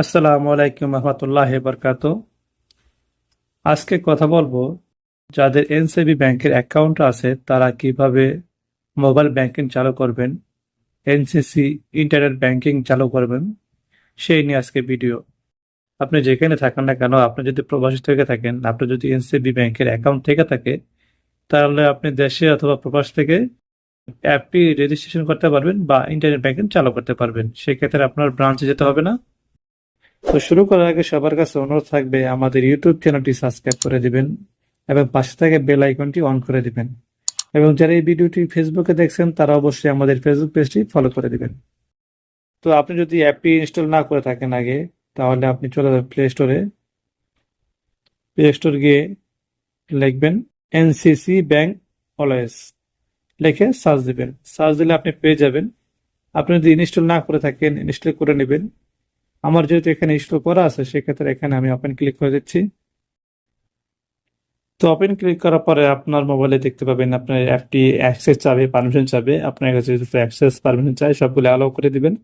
আসসালামু আলাইকুম রহমতুল্লাহ বরকাত। আজকে কথা বলব যাদের এনসিবি ব্যাংকের অ্যাকাউন্ট আছে, তারা কীভাবে মোবাইল ব্যাংকিং চালু করবেন, এনসিসি ইন্টারনেট ব্যাংকিং চালু করবেন, সেই নিয়ে আজকে ভিডিও। আপনি যেখানে থাকেন না কেন, আপনি যদি প্রবাসী থেকে থাকেন আপনার যদি এনসিবি ব্যাংকের অ্যাকাউন্ট থেকে থাকে, তাহলে আপনি দেশে অথবা প্রবাস থেকে অ্যাপটি রেজিস্ট্রেশন করতে পারবেন বা ইন্টারনেট ব্যাংকিং চালু করতে পারবেন। সেক্ষেত্রে আপনার ব্রাঞ্চে যেতে হবে না। তো শুরু করার আগে সবার কাছে অনুরোধ থাকবে আমাদের ইউটিউব চ্যানেলটি সাবস্ক্রাইব করে দিবেন এবং পাশে থেকে বেল আইকনটি অন করে দিবেন। এবং যারা এই ভিডিওটি ফেসবুকে দেখছেন, তারা অবশ্যই আমাদের ফেসবুক পেজটি ফলো করে দিবেন। তো আপনি যদি অ্যাপটি ইনস্টল না করে থাকেন আগে, তাহলে আপনি চলে যাবেন প্লে স্টোরে প্লে স্টোর গিয়ে লিখবেন এনসিসি ব্যাংক অলওয়েজ লিখে সার্চ দিবেন। সার্চ দিলে আপনি পেয়ে যাবেন। আপনি যদি ইনস্টল না করে থাকেন ইনস্টল করে নেবেন। আমার যেহেতু এখানে ইনস্টল করা আছে, সেক্ষেত্রে এখানে আমি ওপেন ক্লিক করে দিচ্ছি। তো ওপেন ক্লিক করার পরে আপনার মোবাইলে দেখতে পাবেন আপনার অ্যাপটি অ্যাক্সেস চাবে পারমিশন চাবে। আপনার কাছে যদি অ্যাক্সেস পারমিশন চাই সবগুলো অ্যালাউ করে দিবেন।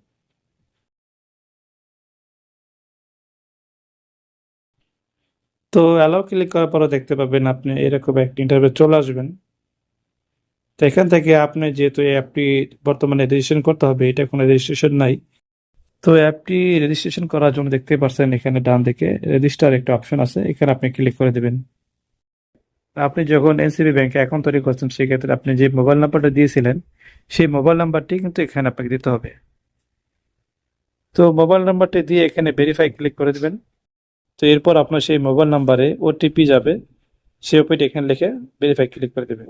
তো অ্যালাউ ক্লিক করার পরে দেখতে পাবেন আপনি এরকম একটি ইন্টারভিউ চলে আসবেন। তো এখান থেকে আপনি যেহেতু এই অ্যাপটি বর্তমানে রেজিস্ট্রেশন করতে হবে, এটা কোনো রেজিস্ট্রেশন নাই। তো অ্যাপটি রেজিস্ট্রেশন করার জন্য দেখতে পাচ্ছেন এখানে ডান দিকে রেজিস্টার একটা অপশন আছে, এখানে আপনি ক্লিক করে দেবেন। আপনি যখন এনসিবি ব্যাংকে অ্যাকাউন্ট তৈরি করছেন, সেক্ষেত্রে আপনি যে মোবাইল নাম্বারটা দিয়েছিলেন, সেই মোবাইল নাম্বারটি কিন্তু এখানে আপনাকে দিতে হবে। তো মোবাইল নাম্বারটি দিয়ে এখানে ভেরিফাই ক্লিক করে দেবেন। তো এরপর আপনার সেই মোবাইল নাম্বারে ওটিপি যাবে, সেই ওপিটি এখানে লিখে ভেরিফাই ক্লিক করে দেবেন।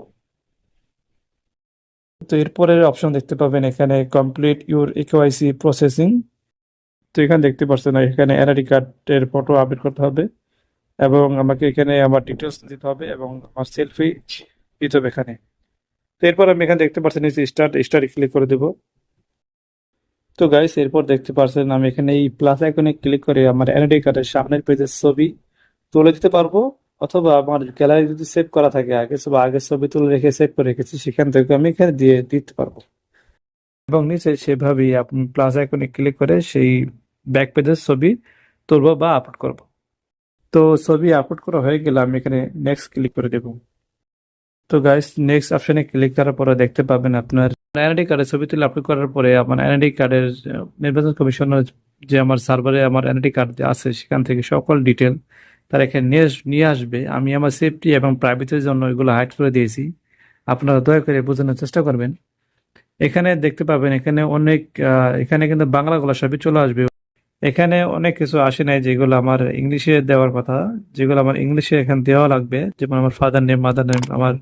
তো এরপরের অপশন দেখতে পাবেন এখানে কমপ্লিট ইউর ইকেওয়াইসি প্রসেসিং তো এখানে দেখতে পাচ্ছেন, এখানে এনআইডি কার্ডের ফটো আপডেট করতে হবে এবং আমাকে এখানে আমার ডিটেলস দিতে হবে এবং আমার সেলফি দিতে হবে এখানে। তো এরপর আমি এখানে দেখতে পাচ্ছেন, এই স্টার্ট স্টার্ট ক্লিক করে দেবো। তো গাইস এরপর দেখতে পাচ্ছেন, আমি এখানে এই প্লাস আইকনে ক্লিক করে আমার এনআইডি কার্ডের সামনের পেজের ছবি তুলে দিতে পারব অথবা আমার গ্যালারি যদি সেভ করা থাকে আগে বা আগের ছবি তুলে রেখে সেভ করে রেখেছি, সেখান থেকে আমি এখানে দিয়ে দিতে পারব। এবং নিচে সেভাবেই আপনি প্লাস আইকনে ক্লিক করে সেই ব্যাক পেজের ছবি তুলবো বা আপলোড করব। তো ছবি আপলোড করা হয়ে গেলে আমি এখানে নেক্সট ক্লিক করে দেব। তো গাইস নেক্সট অপশনে ক্লিক করার পরে দেখতে পাবেন আপনার এনআইডি কার্ডের ছবি তুলে আপলোড করার পরে আমার এনআইডি কার্ডের নির্বাচন কমিশনের যে আমার সার্ভারে আমার এনআইডি কার্ড আছে, সেখান থেকে সকল ডিটেল তারা এখানে নিয়ে নিয়ে আসবে। আমি আমার সেফটি এবং প্রাইভেসির জন্য এগুলো হাইড করে দিয়েছি। আপনারা দয়া করে বোঝানোর চেষ্টা করবেন। এখানে দেখতে পাবেন, এখানে অনেক এখানে কিন্তু বাংলাগুলো সবই চলে আসবে। এখানে অনেক কিছু আসে নাই যেগুলো আমার ইংলিশে দেওয়ার কথা, যেগুলো আমার ইংলিশে এখানে দেওয়া লাগবে, যেমন আমার ফাদার নেম মাদার নেম আমার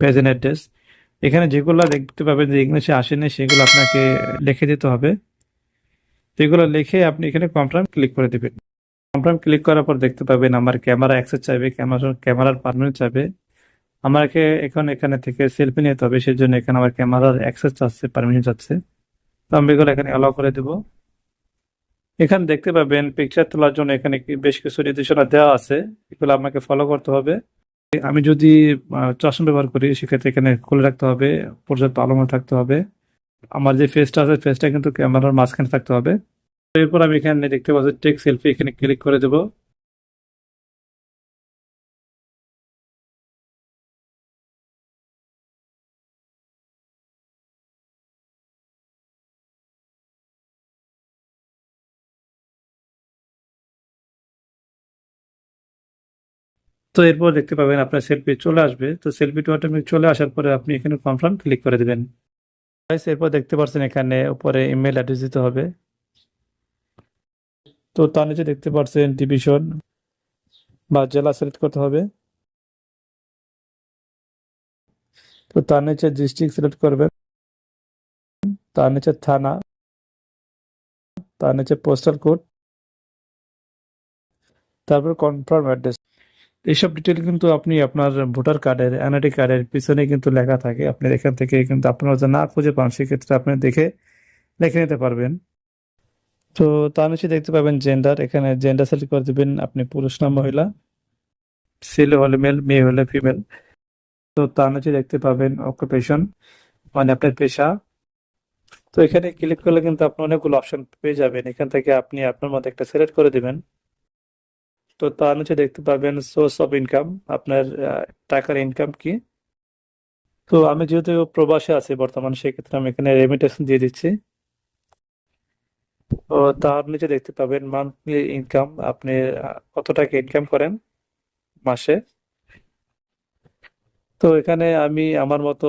প্রেজেন্ট অ্যাড্রেস এখানে যেগুলো দেখতে পাবেন যে ইংলিশে আসে নাই, সেগুলো আপনাকে লিখে দিতে হবে। তো এগুলো লিখে আপনি এখানে কনফার্ম ক্লিক করে দেবেন। কনফার্ম ক্লিক করার পর দেখতে পাবেন আমার ক্যামেরা অ্যাক্সেস চাইবে ক্যামেরা ক্যামেরার পারমিট চাইবে। আমাকে এখন এখানে থেকে সেলফি নিতে হবে সেই জন্য এখানে আমার ক্যামেরার অ্যাক্সেস চাচ্ছে পারমিশন চাচ্ছে। তো আমি এগুলো এখানে অ্যালাউ করে দেবো। এখানে দেখতে পাবেন পিকচার তোলার জন্য এখানে বেশ কিছু নির্দেশনা দেওয়া আছে, এগুলো আমাকে ফলো করতে হবে। আমি যদি চশমা ব্যবহার করি, সেক্ষেত্রে এখানে খুলে রাখতে হবে, পর্যাপ্ত আলো থাকতে হবে। আমার যে ফেসটা আছে ফেসটা কিন্তু ক্যামেরার মাঝখানে থাকতে হবে। এরপর আমি এখানে দেখতে পাচ্ছি টেক সেলফি এখানে ক্লিক করে দেবো। তো এরপর দেখতে পাবেন আপনার সেলফি চলে আসবে। তো সেলফিটা অটোমেটিক চলে আসার পরে আপনি এখানে কনফার্ম ক্লিক করে দেবেন। এরপর দেখতে পাচ্ছেন এখানে উপরে ইমেল অ্যাড্রেস দিতে হবে। তো তার নিচে দেখতে পাচ্ছেন ডিভিশন বা জেলা সিলেক্ট করতে হবে। তো তার নিচে ডিস্ট্রিক্ট সিলেক্ট করবেন। তার নিচে থানা। তার নিচে পোস্টাল কোড তারপর কনফার্ম অ্যাড্রেস এইসব ডিটেল কিন্তু আপনি আপনার ভোটার কার্ডের এনআইডি কার্ডের পিছনে কিন্তু লেখা থাকে। আপনি এখান থেকে কিন্তু আপনারা যদি না খুঁজে পান, সেক্ষেত্রে আপনি দেখে লিখে নিতে পারবেন। তো তার নিচে দেখতে পাবেন জেন্ডার এখানে জেন্ডার সিলেক্ট করে দেবেন। আপনি পুরুষ না মহিলা। ছেলে হলে মেল মেয়ে হলে ফিমেল তো তার নিচে দেখতে পাবেন অকুপেশন মানে আপনার পেশা। তো এখানে ক্লিক করলে কিন্তু আপনি অনেকগুলো অপশন পেয়ে যাবেন। এখান থেকে আপনি আপনার মতো একটা সিলেক্ট করে দিবেন। তো তার নিচে দেখতে পাবেন সোর্স অফ ইনকাম আপনার টাকার ইনকাম কি। তো আমি যেহেতু প্রবাসে আছি বর্তমান, সেক্ষেত্রে আমি এখানে রেমিটেশন দিয়ে দিচ্ছি। তো তার নিচে দেখতে পাবেন মান্থলি ইনকাম আপনি কত টাকা ইনকাম করেন মাসে। তো এখানে আমি আমার মতো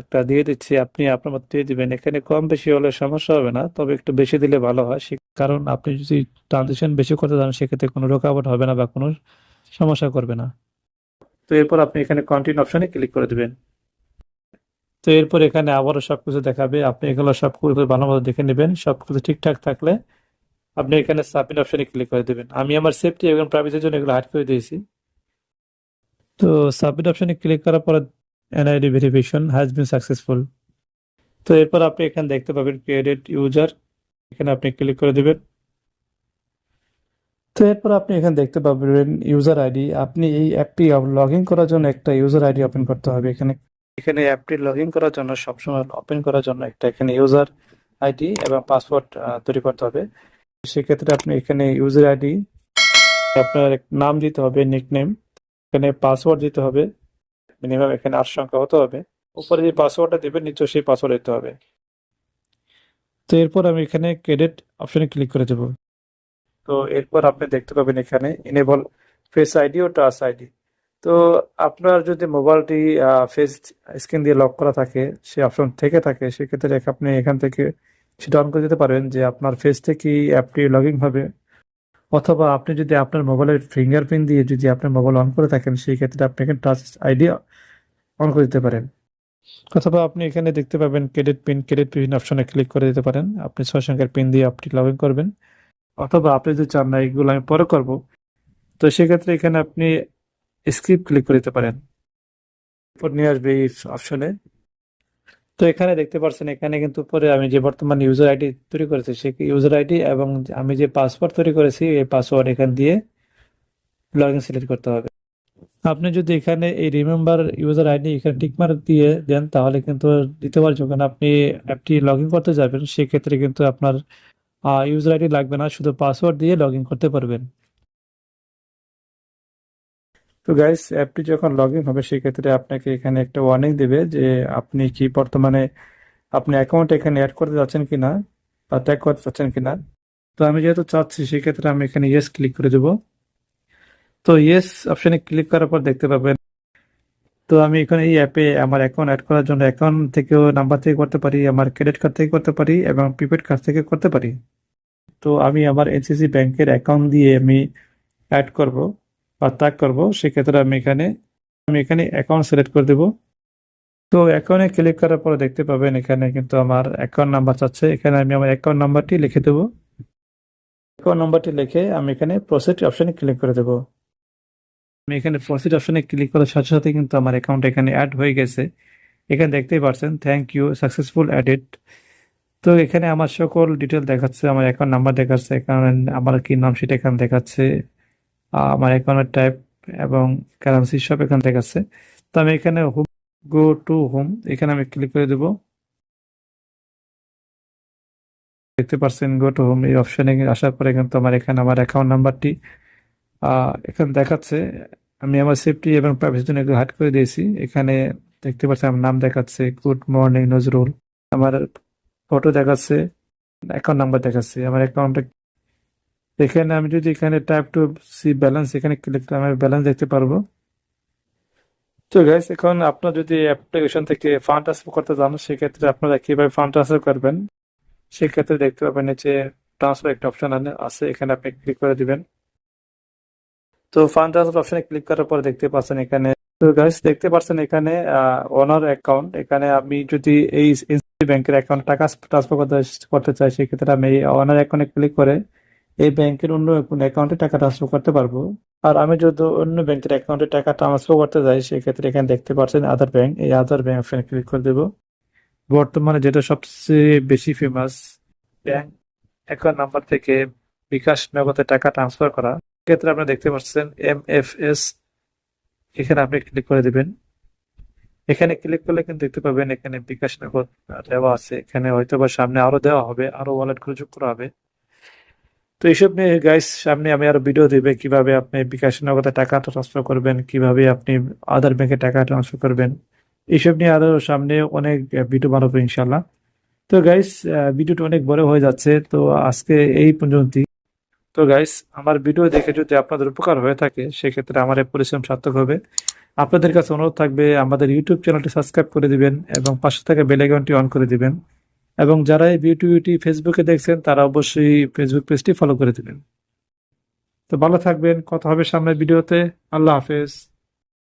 একটা দিয়ে দিচ্ছি, আপনি আপনার মতো দিয়ে দিবেন। এখানে কম বেশি হলে সমস্যা হবে না, তবে একটু বেশি দিলে ভালো হয় কারণ আপনি যদি ট্রানজেকশন বেশি করতে চান সেক্ষেত্রে কোনো রোকাওয়াট হবে না বা কোনো সমস্যা করবে না। তো এরপর আপনি এখানে কন্টিনিউ অপশনে ক্লিক করে দেবেন। তো এরপর এখানে আবারও সব কিছু দেখাবে। আপনি এগুলো সব কিছু ভালো মতো দেখে নেবেন। সব কিছু ঠিকঠাক থাকলে আপনি এখানে সাবমিট অপশনে ক্লিক করে দেবেন। আমি আমার সেফটি এবং প্রাইভেসির জন্য এগুলো হাইড করে দিয়েছি। তো সাবমিট অপশনে ক্লিক করার পর NID verification has been successful তো এরপর আপনি এখানে দেখতে পাবেন ক্রিয়েটেড ইউজার এখানে আপনি ক্লিক করে দিবেন। তো এরপর আপনি এখানে দেখতে পাবেন ইউজার আইডি আপনি এই অ্যাপটি লগ ইন করার জন্য একটা ইউজার আইডি ওপেন করতে হবে। এখানে এখানে অ্যাপটি লগ ইন করার জন্য, সবসময় ওপেন করার জন্য একটা এখানে ইউজার আইডি এবং পাসওয়ার্ড তৈরি করতে হবে। সেক্ষেত্রে আপনি এখানে ইউজার আইডি আপনার নাম দিতে হবে নিকনেম এখানে পাসওয়ার্ড দিতে হবে। মিনিমাম এখানে আট সংখ্যা হতে হবে। উপরে যে পাসওয়ার্ডটা দেবেন, নিচে সেই পাসওয়ার্ড দিতে হবে। তো এরপর আমি এখানে ক্রেডিট অপশনে ক্লিক করে দেবো তো এরপর আপনি দেখতে পাবেন এখানে এনেবল ফেস আইডি ও টাচ আইডি তো আপনার যদি মোবাইলটি ফেস স্ক্রিন দিয়ে লক করা থাকে, সে অপশন থেকে থাকে, সেক্ষেত্রে আপনি এখান থেকে সেটা অন করে দিতে পারেন যে আপনার ফেস থেকে অ্যাপটি লগ হবে। অথবা আপনি যদি আপনার মোবাইলের ফিঙ্গারপ্রিন্ট দিয়ে যদি আপনার মোবাইল অন করে থাকেন, সেই ক্ষেত্রে আপনি এখানে টাচ আইডি অন করে দিতে পারেন। অথবা আপনি এখানে দেখতে পাবেন ক্রেডিট পিন ক্রেডিট পিন অপশনে ক্লিক করে দিতে পারেন। আপনি ছয় সংখ্যার পিন দিয়ে আপনি লগ ইন করবেন। অথবা আপনি যদি চান না, এগুলো আমি পরে করব। তো সেক্ষেত্রে এখানে আপনি স্ক্রিপ ক্লিক করে দিতে পারেন। নিয়ে আসবে এই অপশনে তো এখানে দেখতে পাচ্ছেন এখানে কিন্তু পরে আমি যে বর্তমান ইউজার আইডি তৈরি করেছি সেই ইউজার আইডি এবং আমি যে পাসওয়ার্ড তৈরি করেছি, এই পাসওয়ার্ড এখান দিয়ে লগ ইন সিলেক্ট করতে হবে। আপনি যদি এখানে এই রিমেম্বার ইউজার আইডি এখানে টিকমার্ক দিয়ে দেন, তাহলে কিন্তু দ্বিতীয়বার যখন আপনি অ্যাপটি লগ ইন করতে যাবেন, সেক্ষেত্রে কিন্তু আপনার ইউজার আইডি লাগবে না, শুধু পাসওয়ার্ড দিয়ে লগ ইন করতে পারবেন। তো গাইস অ্যাপটি যখন লগ ইন হবে, সেক্ষেত্রে আপনাকে এখানে একটা ওয়ার্নিং দেবে যে আপনি কি বর্তমানে আপনি অ্যাকাউন্ট এখানে অ্যাড করতে যাচ্ছেন কিনা বা ট্যাগ করতে চাচ্ছেন কিনা। তো আমি যেহেতু চাচ্ছি, সেক্ষেত্রে আমি এখানে ইয়েস ক্লিক করে দেবো। তো ইয়েস অপশনে ক্লিক করার পর দেখতে পাবেন। তো আমি এখানে এই অ্যাপে আমার অ্যাকাউন্ট অ্যাড করার জন্য অ্যাকাউন্ট থেকেও নাম্বার থেকে করতে পারি, আমার ক্রেডিট কার্ড থেকে করতে পারি এবং প্রিপেড কার্ড থেকে করতে পারি। তো আমি আমার এনসিসি ব্যাংকের অ্যাকাউন্ট দিয়ে আমি অ্যাড করব বা ট্যাগ করব, সেক্ষেত্রে আমি এখানে আমি এখানে অ্যাকাউন্ট সিলেক্ট করে দেব। তো অ্যাকাউন্টে ক্লিক করার পরে দেখতে পাবেন এখানে কিন্তু আমার অ্যাকাউন্ট নাম্বার চাচ্ছে এখানে আমি আমার অ্যাকাউন্ট নাম্বারটি লিখে দেবো। অ্যাকাউন্ট নাম্বারটি লিখে আমি এখানে প্রসিড অপশানে ক্লিক করে দেবো। আমি এখানে প্রসিড অপশনে ক্লিক করার সাথে সাথে কিন্তু আমার অ্যাকাউন্ট এখানে অ্যাড হয়ে গেছে। এখানে দেখতেই পারছেন থ্যাংক ইউ সাকসেসফুল অ্যাডেড তো এখানে আমার সকল ডিটেল দেখাচ্ছে, আমার অ্যাকাউন্ট নাম্বার দেখাচ্ছে এখানে আমার কি নাম সেটা এখানে দেখাচ্ছে আমার অ্যাকাউন্টের টাইপ এবং কারেন্সি সব এখানে দেখাচ্ছে। তো আমি এখানে হোম গো টু হোম এখানে আমি ক্লিক করে দেব। দেখতে পাচ্ছেন গো টু হোম এই অপশনে আসার পরে কিন্তু আমার এখানে আমার অ্যাকাউন্ট নাম্বারটি এখানে দেখাচ্ছে, আমি আমার সেফটি এবং প্রাইভেসির জন্য একটু হাইড করে দিয়েছি। এখানে দেখতে পাচ্ছেন আমার নাম দেখাচ্ছে গুড মর্নিং নজরুল। আমার ফটো দেখাচ্ছে অ্যাকাউন্ট নাম্বার দেখাচ্ছে। আমার অ্যাকাউন্টে এখানে আমি যদি এখানে টাইপ টু সি ব্যালেন্স এখানে ক্লিক করে আমি ব্যালেন্স দেখতে পারব। তো গাইস এখন আপনার যদি অ্যাপ্লিকেশন থেকে ফান্ড ট্রান্সফার করতে চান, সেক্ষেত্রে আপনারা কীভাবে ফান্ড ট্রান্সফার করবেন? সেক্ষেত্রে দেখতে পাবেন নিচে ট্রান্সফার একটা অপশন আছে, এখানে আপনি ক্লিক করে দিবেন। তো ফান্ড ট্রান্সফার অপশনে ক্লিক করার পর দেখতে পাচ্ছেন এখানে, তো গাইস দেখতে পাচ্ছেন এখানে ওনার অ্যাকাউন্ট এখানে আমি যদি এই ব্যাংকের অ্যাকাউন্ট টাকা ট্রান্সফার করতে করতে চাই, সেক্ষেত্রে আমি এই ওনার অ্যাকাউন্টে ক্লিক করে এই ব্যাংকের অন্য অ্যাকাউন্টে টাকা ট্রান্সফার করতে পারব। আর আমি যদি অন্য ব্যাংকের অ্যাকাউন্টে টাকা ট্রান্সফার করতে যাই, সেক্ষেত্রে এখানে দেখতে পাচ্ছেন আধার ব্যাংক এই আধার ব্যাংক অপশনে ক্লিক করে দেবো। বর্তমানে যেটা সবচেয়ে বেশি ফেমাস ব্যাংক অ্যাকাউন্ট নাম্বার থেকে বিকাশ নগদে টাকা ট্রান্সফার করা ক্ষেত্রে আপনি দেখতে পাচ্ছেন এম এফ এস এখানে আপনি ক্লিক করে দিবেন। এখানে ক্লিক করলে কিন্তু দেখতে পাবেন এখানে বিকাশ নগদ দেওয়া আছে। এখানে হয়তো বা সামনে আরও দেওয়া হবে, আরও ওয়ালেটগুলো যোগ করা হবে। তো এইসব নিয়ে গাইস সামনে আমি আরও ভিডিও দিবে কীভাবে আপনি বিকাশ নগদে টাকা ট্রান্সফার করবেন, কীভাবে আপনি আদার ব্যাংকে টাকা ট্রান্সফার করবেন। এইসব নিয়ে আরও সামনে অনেক ভিডিও বানাবো ইনশাল্লাহ তো গাইস ভিডিওটা অনেক বড় হয়ে যাচ্ছে। তো আজকে এই পর্যন্তই। তো গাইস আমার ভিডিও দেখে যদি আপনাদের উপকার হয়ে থাকে, সেক্ষেত্রে আমার এই পরিশ্রম সার্থক হবে। আপনাদের কাছে অনুরোধ থাকবে, আমাদের ইউটিউব চ্যানেলটি সাবস্ক্রাইব করে দিবেন এবং পাশে থাকা বেলাইকনটি অন করে দিবেন। এবং যারা এই ভিডিওটি ফেসবুকে দেখছেন, তারা অবশ্যই ফেসবুক পেজটি ফলো করে দিবেন। তো ভালো থাকবেন, কথা হবে সামনের ভিডিওতে আল্লাহ হাফেজ।